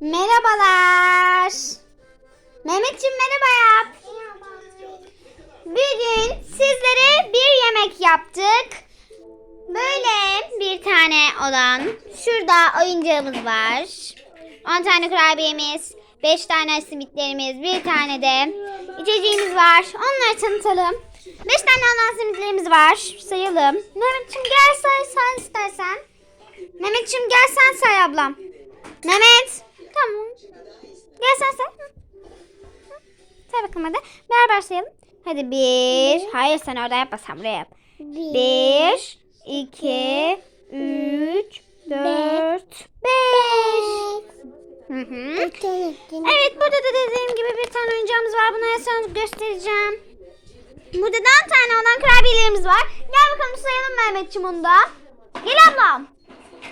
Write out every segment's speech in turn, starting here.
Merhabalar. Mehmetciğim merhaba yap. Bugün sizlere bir yemek yaptık. Böyle bir tane olan şurada oyuncağımız var. 10 tane kurabiyemiz, 5 tane simitlerimiz, bir tane de içeceğimiz var. Onları tanıtalım. 5 tane olan simitlerimiz var. Sayalım. Mehmetciğim gel say sen istersen. Mehmetciğim gel sen say ablam. Mehmet. Say bakalım hadi. Beraber sayalım. Hadi bir. Hayır sen orada yapma sen buraya yap. Bir, iki, üç, dört, beş. Hı hı. Evet burada da dediğim gibi bir tane oyuncağımız var. Bunu sana göstereceğim. Burada da 10 tane olan kurabiyelerimiz var. Gel bakalım sayalım Mehmetciğim onu da. Gel ablam.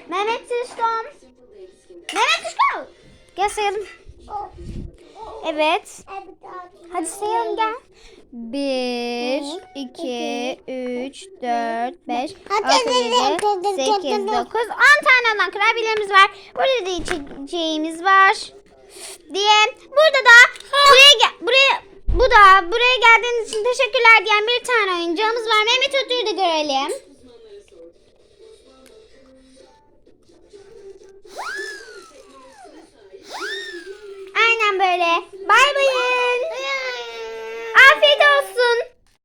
Mehmet Tüşkom. Mehmet Tüşkom. Gel sayalım. Evet. Hadi sayalım gel. 1, 2, 3, 4, 5, 6, 7, 8, 9, 10 tane olan kurabiyelerimiz var. Burada da içeceğimiz var. Diye. Burada da buraya gel buraya bu da buraya geldiğiniz için teşekkürler diyen bir tane oyuncağımız var. Mehmet Ötür'ü de görelim. ¡Bye!